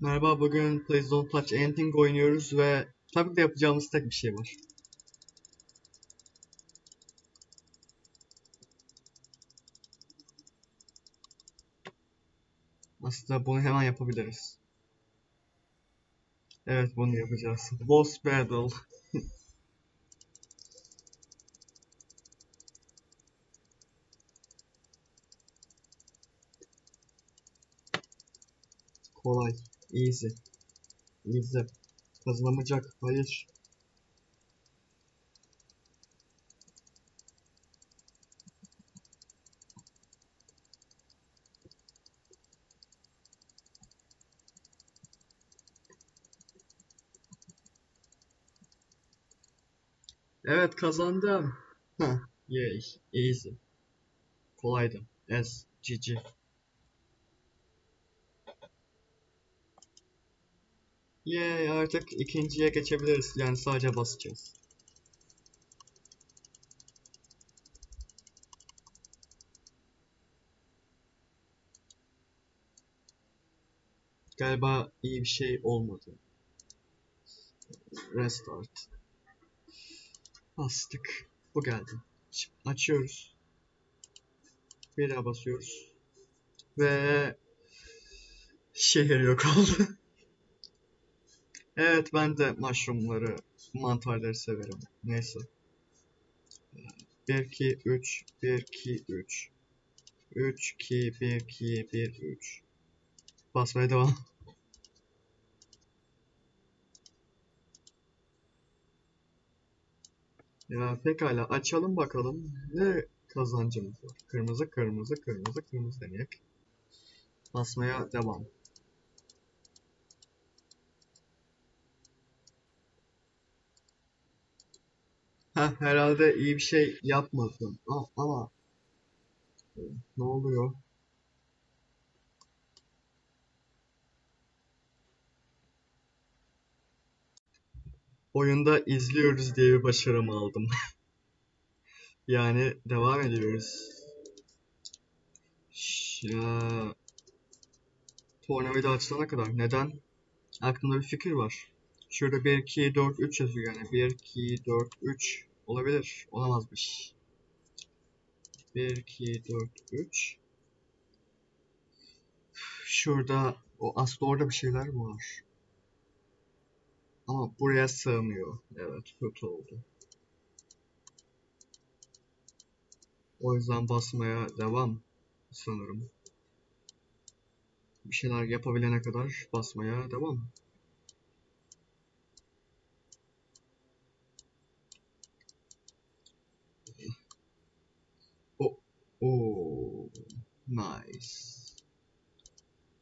Merhaba, bugün Please Don't Touch Anything oynuyoruz ve tabii de yapacağımız tek bir şey var. Aslında bunu hemen yapabiliriz. Evet, bunu yapacağız. Boss Battle. Kolay, easy, easy. Kazanamayacak, hayır. Evet kazandım. Heh, yay, easy. Kolaydı. S, GG. Yay, artık ikinciye geçebiliriz. Yani sadece basacağız. Galiba iyi bir şey olmadı. Restart. Bastık. Bu geldi. Şimdi açıyoruz. Bir daha basıyoruz. Ve şehir yok oldu. Evet ben de mushroomları, mantarları severim. Neyse. 1 2 3 1 2 3 3 2 1 2 1 3 Basmaya devam. Ya pekala açalım bakalım ne kazancımız var. Kırmızı kırmızı kırmızı kırmızı demek. Basmaya devam. Herhalde iyi bir şey yapmadım. Ama ne oluyor? Oyunda izliyoruz diye bir başarım aldım. Yani devam ediyoruz. Ya, tornavida açılana kadar. Neden? Aklımda bir fikir var. Şurada 1, 2, 4, 3 yazıyor yani. 1, 2, 4, 3 olabilir. Olamazmış. 1, 2, 4, 3. Şurada, o aslında orada bir şeyler var. Ama buraya sığmıyor. Evet, kötü oldu. O yüzden basmaya devam sanırım. Bir şeyler yapabilene kadar basmaya devam. O, o, nice.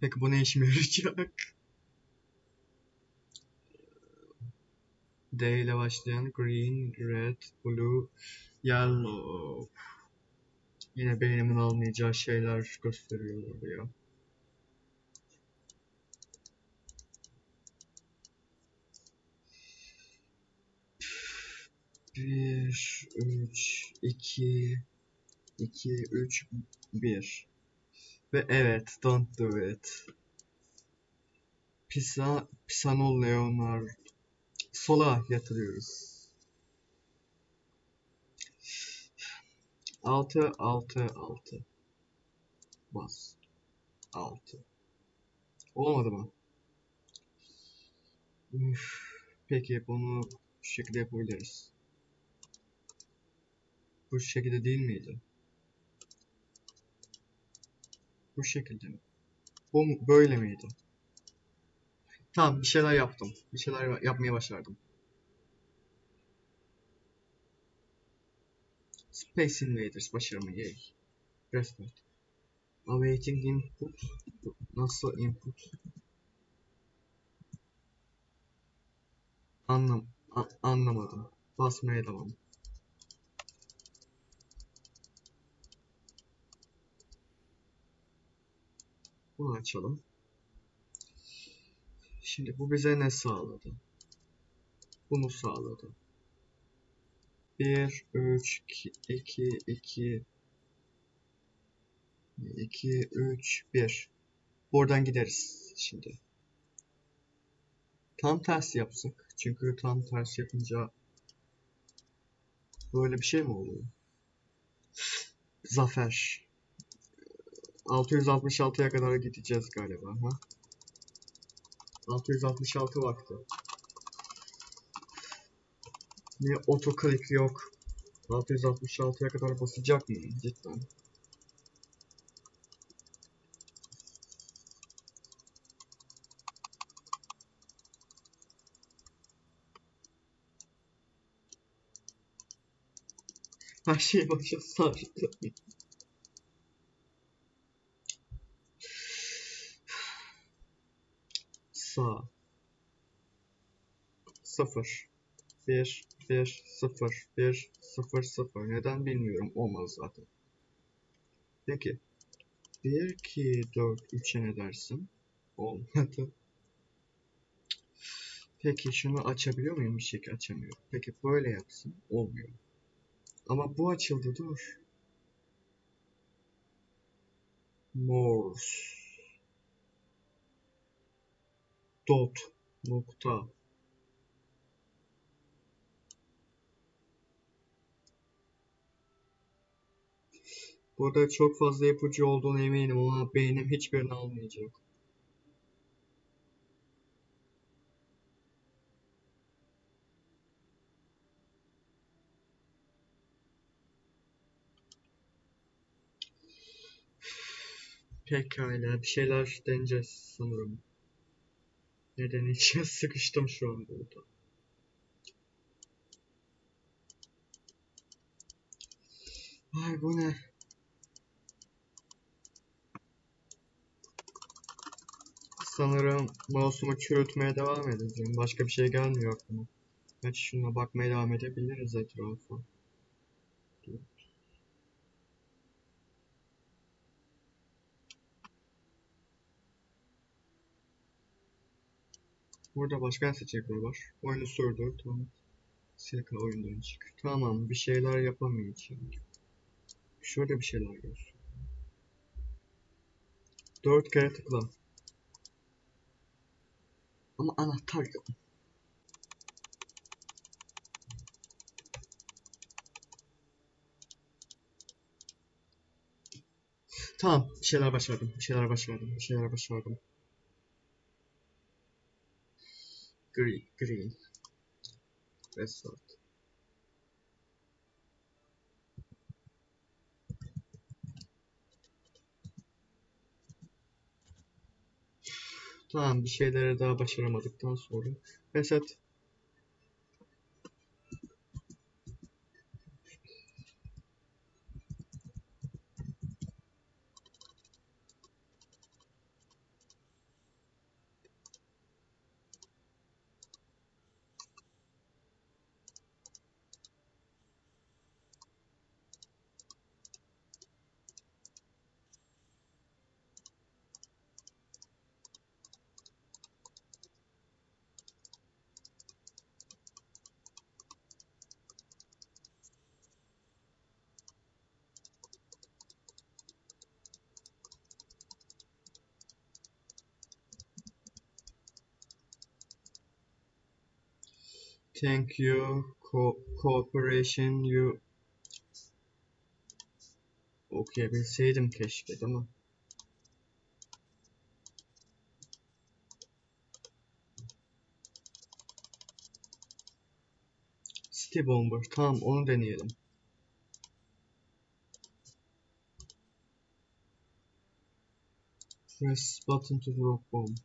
Peki bu ne işime yarayacak? D ile başlayan green, red, blue, yellow. Yine beynimin almayacağı şeyler gösteriyor ya. Bir, üç, iki, iki, üç, bir. Ve evet, don't do it. Pisa, Pisanol Leonard. Sola yatırıyoruz. 6 6 6 bas 6 olmadı mı? Üf, peki bunu şu şekilde yapabiliriz. Bu şekilde değil miydi? Bu şekilde mi? Bu böyle miydi? Tamam bir şeyler yaptım. Bir şeyler yapmaya başardım. Space Invaders başarımı yay. Restart. Awaiting input. Nasıl input? Anlam anlamadım. Basmaya devam. Bunu açalım. Şimdi bu bize ne sağladı? Bunu sağladı. 1, 3, 2, 2, 2, 3, 1. Buradan gideriz şimdi. Tam tersi yapsak. Çünkü tam tersi yapınca böyle bir şey mi oluyor? Zafer. 666'ya kadar gideceğiz galiba. Ha? 666 vakti. Niye otoklik yok? 666'ya kadar basacak mıyım cidden? Her şey başa sardı. 0 1 1 0 1 0 0 neden bilmiyorum olmaz zaten. Peki 1 2 4 3'e ne dersin? Olmadı. Peki şunu açabiliyor muyum? Bir şey açamıyorum. Peki böyle yapsın. Olmuyor. Ama bu açıldı dur. Morse. Dot. Nokta. Burada çok fazla ipucu olduğunu eminim ama beynim hiçbirini almayacak. Pekala bir şeyler deneyeceğiz sanırım. Ne deneyeceğiz? Sıkıştım şu an burada. Ay bu ne? Sanırım mouse'umu çürütmeye devam edeceğim. Başka bir şey gelmiyor aklıma. Gerçi şuna bakmaya devam edebiliriz etrafa. Burada başka seçenekler var. Oyunu sürdür. Tamam. SK oyundan çık. Tamam bir şeyler yapamayacağım. Şöyle bir şeyler göster. Dört kere tıkla. Ama anahtar yok. Tamam, bir şeyler başardım, bir şeyler başardım, bir şeyler başardım. Green, green. Restart. Tamam, bir şeyleri daha başaramadıktan sonra reset. Thank you, co cooperation you okuyabilseydim keşke değil mi? City Bomber. Tamam onu deneyelim. Press button to drop bomb.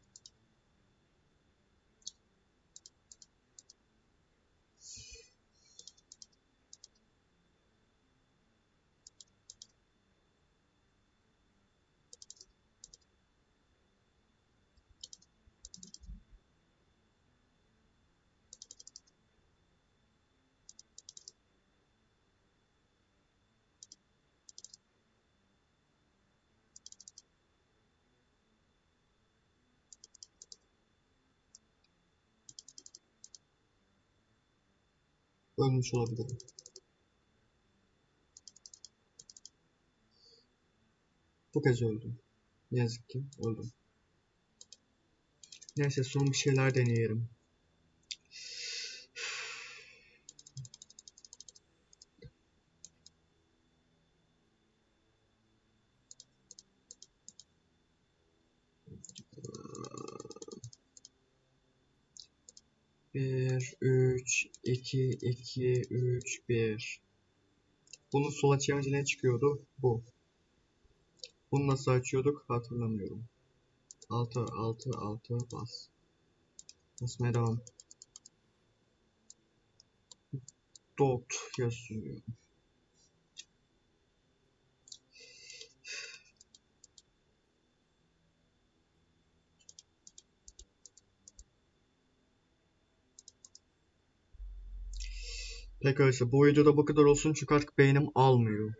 ölmüş olabilirim. Bu kez öldüm. Yazık ki öldüm. Neyse son bir şeyler deneyelim. Bir, üç, iki, iki, üç, bir. Bunu sola çevirince ne çıkıyordu? Bu. Bunu nasıl açıyorduk? Hatırlamıyorum. 6, 6, 6 bas. Basmaya devam. Dot yazıyor. Peki arkadaşlar bu videoda bu kadar olsun çünkü artık beynim almıyor.